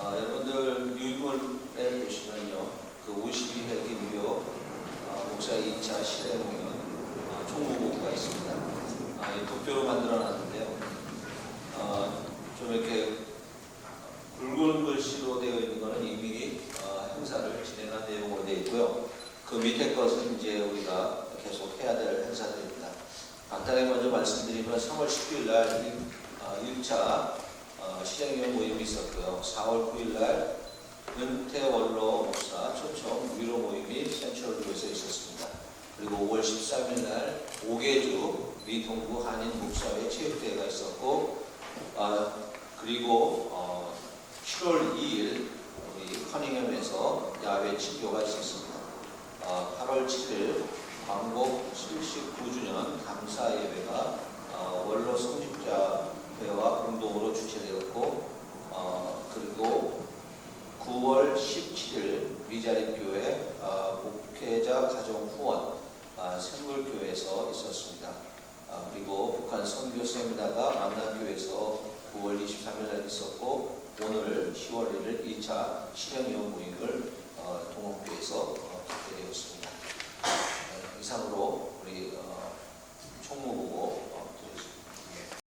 아, 아, 여러분들 뉴물에 보시면요, 그 52회 김교 아, 목사 2차 시대 공연 아, 총무부가 있습니다. 도표로 만들어놨는데요. 아, 좀 이렇게 굵은 글씨로 되어 있는 것은 이미 어, 행사를 진행한 내용으로 되어 있고요. 그 밑에 것은 이제 우리가 계속 해야 될 행사들입니다. 간단하게 먼저 말씀드리면 3월 10일 날 1차 시장위원 모임이 있었고요. 4월 9일 날 은퇴원로 목사 초청 위로 모임이 센트럴교에서 있었습니다. 그리고 5월 13일 날 5개주 미동부 한인 목사회 체육대회가 있었고 아, 그리고 어, 7월 2일 우리 커닝햄에서 야외 치교가 있었습니다. 어, 8월 7일 광복 79주년 감사 예배가 어, 원로 성직자회와 공동으로 주최되었고 어, 그리고 9월 17일 미자립 교회 어, 목회자 가정 후원 아, 샘물교회에서 있었습니다. 아, 그리고 북한 선교 세미나가 만남교회에서 9월 23일 날 있었고 오늘 10월 1일 2차 실행위원 모임을